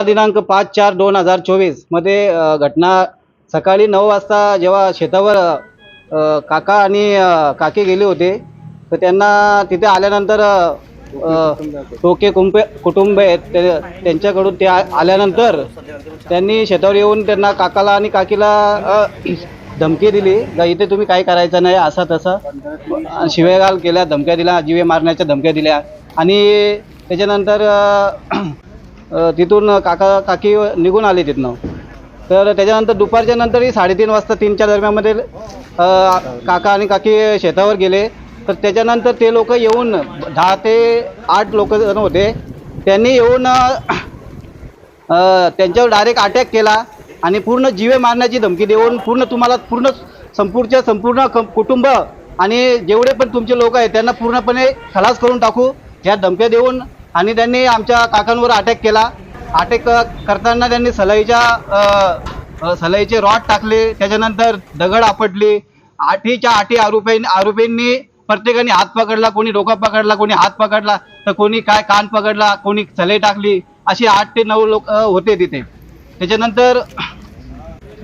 दिनांक पाच चार दोन हजार चोवीसमध्ये घटना सकाळी नऊ वाजता जेव्हा शेतावर काका आणि काके काकी गेले होते तर त्यांना तिथे आल्यानंतर टोके कुंपे कुटुंब आहेत ते त्यांच्याकडून ते आल्यानंतर त्यांनी शेतावर येऊन त्यांना काकाला आणि काकीला धमकी दिली का इथे तुम्ही काय करायचं नाही असा तसा. शिवेगाल केल्या धमक्या दिल्या जीवे मारण्याच्या धमक्या दिल्या. आणि त्याच्यानंतर तिथून काका काकी निघून आले तिथनं. तर त्याच्यानंतर दुपारच्या नंतरही साडेतीन वाजता तीनच्या दरम्यानमध्ये काका आणि काकी शेतावर गेले. तर त्याच्यानंतर ते लोक येऊन दहा ते आठ लोक जण होते. त्यांनी येऊन त्यांच्यावर डायरेक्ट अटॅक केला आणि पूर्ण जीवे मारण्याची धमकी देऊन पूर्ण तुम्हाला पूर्ण संपूर्ण संपूर्ण कुटुंब आणि जेवढे पण तुमचे लोक आहेत त्यांना पूर्णपणे खलास करून टाकू ह्या धमक्या देऊन आणि त्यांनी आमच्या काकांवर अटॅक केला. अटॅक करताना त्यांनी सलाईच्या सलाईचे रॉड टाकले. त्याच्यानंतर दगड आपटले. आठीच्या आठी आरोपी आरोपींनी प्रत्येकाने हात पकडला. कोणी डोका पकडला कोणी हात पकडला तर कोणी काय कान पकडला कोणी सलाई टाकली. अशी आठ ते नऊ लोक होते तिथे. त्याच्यानंतर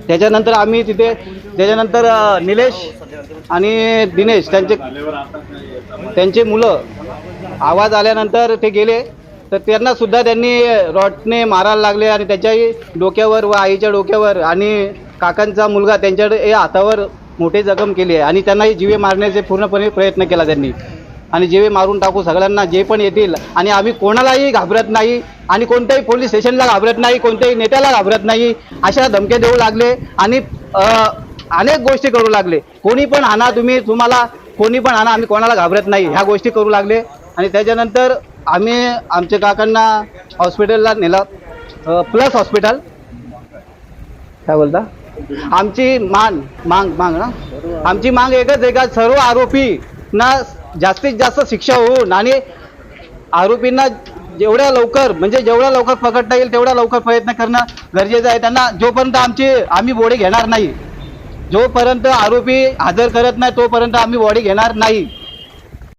त्याच्यानंतर आम्ही तिथे त्याच्यानंतर निलेश आणि दिनेश त्यांचे त्यांचे मुलं आवाज आल्यानंतर ते गेले. तर त्यांना सुद्धा त्यांनी रॉटने मारायला लागले आणि त्याच्याही डोक्यावर व आईच्या डोक्यावर आणि काकांचा मुलगा त्यांच्याकडे हातावर मोठे जखम केली आहे. आणि त्यांनाही जीवे मारण्याचे पूर्णपणे प्रयत्न केला त्यांनी. आणि जीवे मारून टाकू सगळ्यांना जे पण येतील. आणि आम्ही कोणालाही घाबरत नाही आणि कोणत्याही पोलीस स्टेशनला घाबरत नाही कोणत्याही नेत्याला घाबरत नाही. अशा धमक्या देऊ लागले आणि अनेक गोष्टी करू लागले. कोणी पण आणा तुम्ही तुम्हाला कोणी पण आणा आम्ही कोणाला घाबरत नाही. ह्या गोष्टी करू लागले. आणि त्याच्यानंतर आम्ही आमच्या काकांना हॉस्पिटलला नेलं प्लस हॉस्पिटल काय बोलता? आमची मान मांग मांग ना? आमची मांग एकच आहे का सर्व आरोपींना जास्तीत जास्त शिक्षा होऊन आणि आरोपींना जेवढ्या लवकर म्हणजे जेवढ्या लवकर पकडता येईल तेवढ्या लवकर प्रयत्न करणं गरजेचं आहे. त्यांना जोपर्यंत आमची आम्ही बॉडी घेणार नाही जोपर्यंत आरोपी हजर करत नाही तोपर्यंत आम्ही बॉडी घेणार नाही.